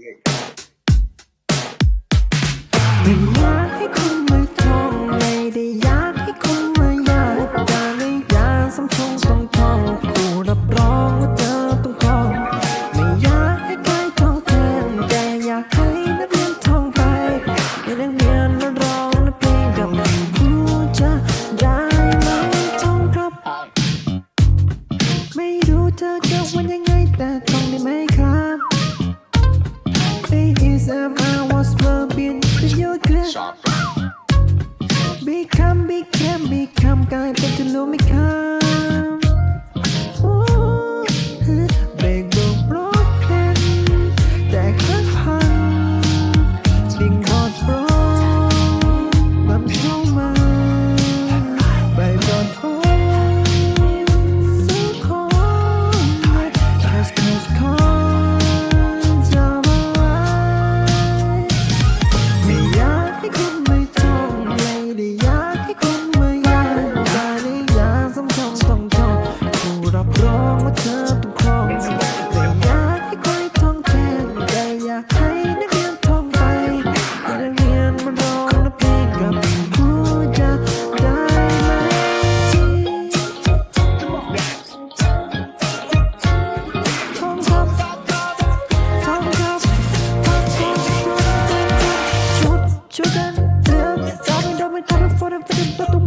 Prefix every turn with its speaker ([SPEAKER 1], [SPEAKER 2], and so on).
[SPEAKER 1] ไม่อยากให้คุณมาทองไม่ได้อยากให้คุณมาอยากแต่ไม่อยากสำชงต้องทองกูรับรองว่าเธอต้องท่องไม่อยากให้ใครทองแทนแต่อยากให้นักเรียนทองไปให้นักเรียนมาร้องและเพลงกับครูจะได้ไหมทองครับ ไม่รู้เธอจะวันยังไงแต่ทองได้ไหม ครับ ASM I was smoking with your clip Become become become กลายเป็นจะรู้ไหมครับ ร้องว่าเธอต้องครองแต่อยากให้คอยท่องแทนแต่อยากให้นักเรียนท่องไปแต่นักเรียนมันร้องและเพลงกับครูจะได้ไหมท่องครับท่องครับท่องครับชุดชุดกันเตรียมจำไม่ได้ไม่ทำนฟังฟังฟังประตู